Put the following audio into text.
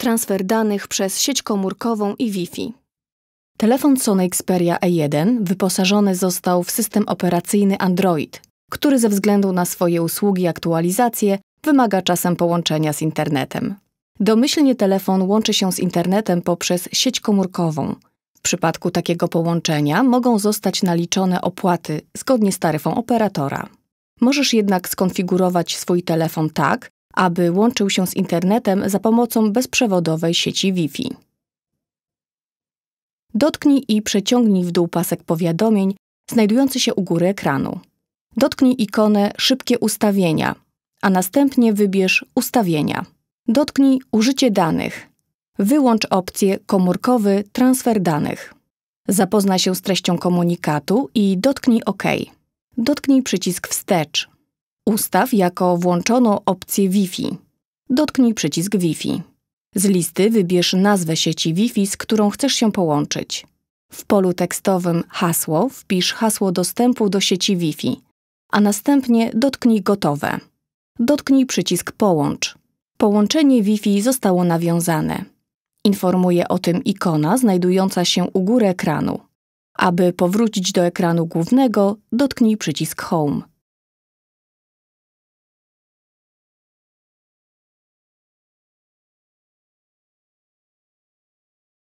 transfer danych przez sieć komórkową i Wi-Fi. Telefon Sony Xperia E1 wyposażony został w system operacyjny Android, który ze względu na swoje usługi i aktualizacje wymaga czasem połączenia z internetem. Domyślnie telefon łączy się z internetem poprzez sieć komórkową. W przypadku takiego połączenia mogą zostać naliczone opłaty zgodnie z taryfą operatora. Możesz jednak skonfigurować swój telefon tak, aby łączył się z internetem za pomocą bezprzewodowej sieci Wi-Fi. Dotknij i przeciągnij w dół pasek powiadomień znajdujący się u góry ekranu. Dotknij ikonę Szybkie ustawienia, a następnie wybierz Ustawienia. Dotknij Użycie danych. Wyłącz opcję Komórkowy transfer danych. Zapoznaj się z treścią komunikatu i dotknij OK. Dotknij przycisk Wstecz. Ustaw jako włączoną opcję Wi-Fi. Dotknij przycisk Wi-Fi. Z listy wybierz nazwę sieci Wi-Fi, z którą chcesz się połączyć. W polu tekstowym Hasło wpisz hasło dostępu do sieci Wi-Fi, a następnie dotknij Gotowe. Dotknij przycisk Połącz. Połączenie Wi-Fi zostało nawiązane. Informuje o tym ikona znajdująca się u góry ekranu. Aby powrócić do ekranu głównego, dotknij przycisk Home.